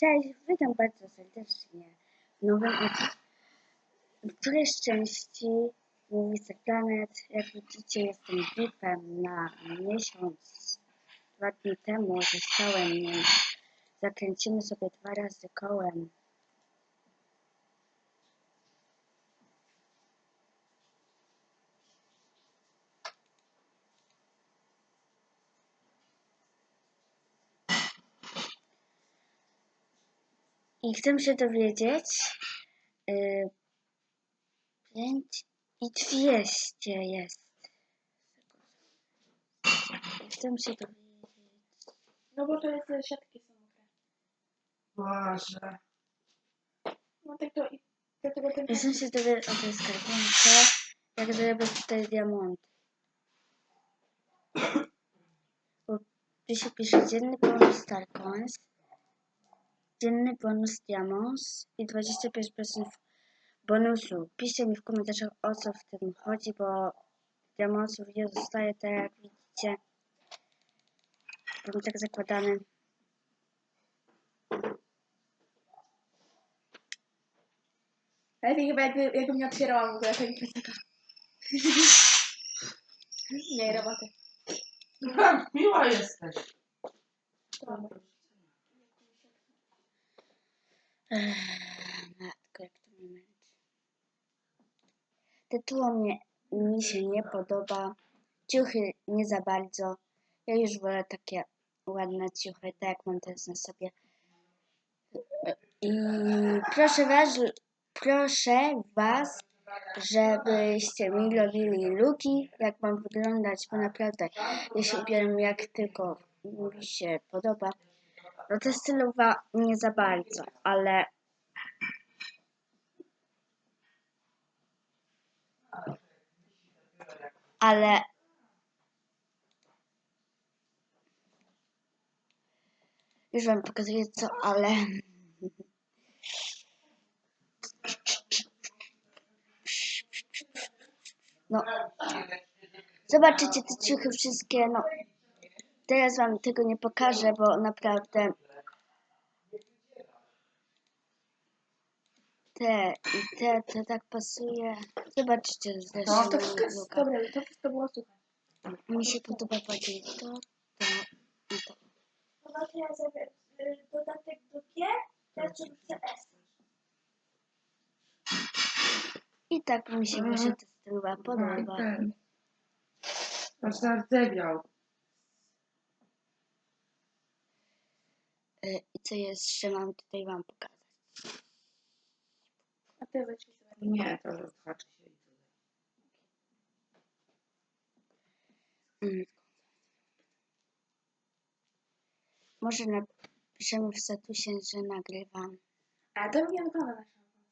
Cześć, witam bardzo serdecznie w nowym odcinku. Które szczęści mówi Planet. Jak widzicie, jestem VIP-em na miesiąc. Dwa dni temu zostałem nim. Zakręcimy sobie dwa razy kołem. I chcę się dowiedzieć. Yy, 5 i 200 jest. Chcę się dowiedzieć. No bo to jest siatki są mokre. Boże. No tak to i dlatego ten Chcę się dowiedzieć o tej skarbonce. Jak zrobię tutaj diamont. Bo tu się pisze dzienny bonus Star Coins. Dzienny bonus Diamonds i 25% bonusu. Piszcie mi w komentarzach o co w tym chodzi, bo diamondsów nie zostaje tak jak widzicie. Mam tak zakładany. Ale to chyba jakby, jakbym nie otwierała w ogóle tego plecaka. Nie, roboty. Tak, miła jesteś. Ech, matko, jak to męczy. Tytuło mnie, mi się nie podoba. Ciuchy nie za bardzo. Ja już wolę takie ładne ciuchy, tak jak mam teraz na sobie. I proszę was, proszę was, żebyście mi robili luki, jak mam wyglądać, bo naprawdę ja się ubieram jak tylko mi się podoba. No to stylowa nie za bardzo, ale ale już wam pokazuję co, ale no zobaczycie te ciuchy wszystkie, no teraz wam tego nie pokażę, bo naprawdę te i te, to tak pasuje. Zobaczcie zresztą No to wszystko jest dobre, to wszystko było super. Mi się podoba bardziej to, to i to. To ja zrobię y, dodatek do G, teraz zrobię CS. I tak mi się Mhm. właśnie ta stylowa No i podoba. ten. Aż zardzewiał. Y, I co jeszcze mam tutaj wam pokazać? Ty wyszli sobie. Nie, to rozhaczy się i tyle. Mm. Może napiszemy w statusie, że nagrywam. A to nie wygląda na szanowną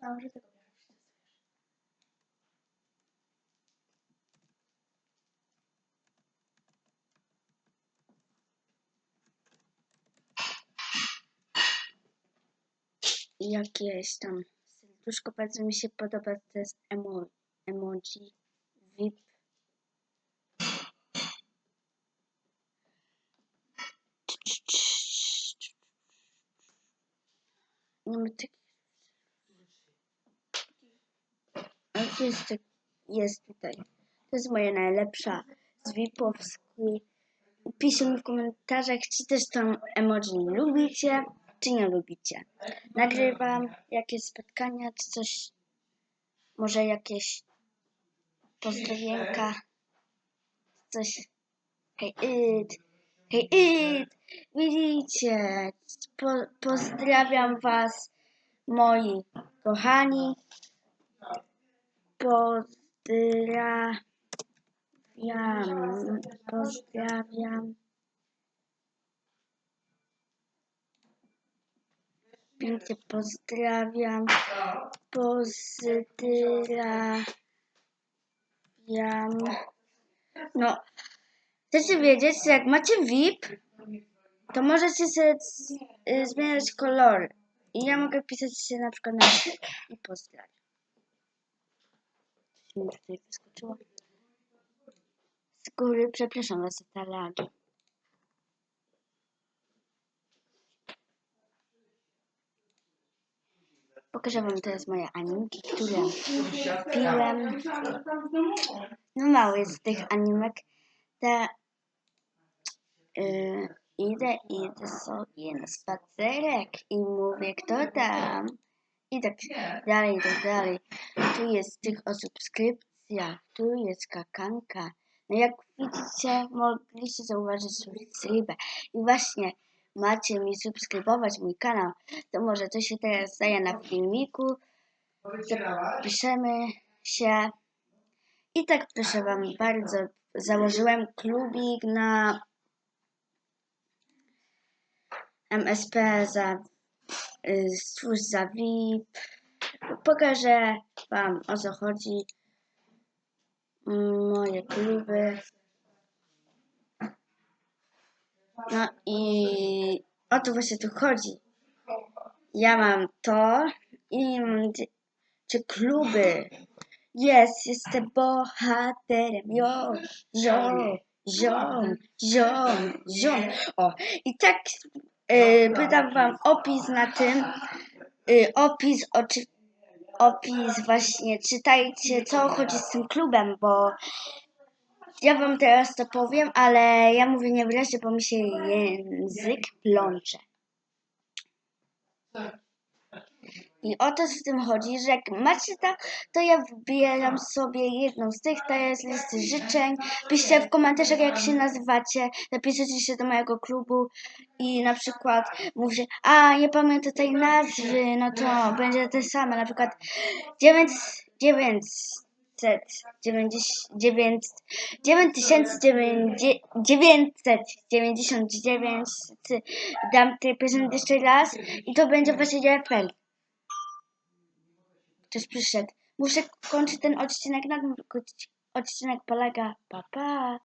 A może tego jakieś tam serduszko bardzo mi się podoba, jest emo, emoji VIP. Nie ma takich A co jeszcze jest tutaj? To jest moja najlepsza z VIP-owskiej. Piszcie mi w komentarzach, czy też tą emoji lubicie, czy nie lubicie. Nagrywam jakieś spotkania, czy coś, może jakieś pozdrowienka, coś. Hej, it, hej, it, widzicie, po, pozdrawiam was, moi kochani. Pozdrawiam. Pozdrawiam. Pięknie pozdrawiam. Pozdrawiam. No, chcecie wiedzieć, że jak macie VIP, to możecie sobie y, zmieniać kolory. I ja mogę pisać się na przykład na i pozdrawiam. Z góry przepraszam was za te lagi. Pokażę wam teraz moje animki, które Piłem. piłem. No mało jest tych animek. Te, yy, idę, idę sobie na spacerek i mówię, kto tam? I tak dalej, i tak dalej. Tu jest tych o subskrypcjach, tu jest kakanka. No jak widzicie, mogliście zauważyć subskrybę. I właśnie macie mi subskrybować mój kanał. To może to się teraz daje na filmiku. Piszemy się. I tak proszę Wam bardzo, założyłem klubik na MSP za y, stwórz za VIP. Pokażę Wam o co chodzi. Moje kluby. No i o to właśnie tu chodzi. Ja mam to i mam czy kluby. Jest, jestem bohaterem. Jo, ziom, ziom, ziom, ziom. O, i tak y, wydam wam opis na tym. Y, opis, oczy, opis właśnie, czytajcie co chodzi z tym klubem, bo ja wam teraz to powiem, ale ja mówię niewyraźnie, bo mi się język plącze. I o to w tym chodzi, że jak macie to, to ja wybieram sobie jedną z tych, to jest listy życzeń. Piszcie w komentarzach jak się nazywacie, napiszecie się do mojego klubu i na przykład mówicie, a nie pamiętam tej nazwy, no to będzie te same, na przykład 9, 900, 90, 9999, dam tej prezent jeszcze raz i to będzie właśnie DFL. Ktoś przyszedł. Muszę kończyć ten odcinek, na odcinek polega. Pa, pa.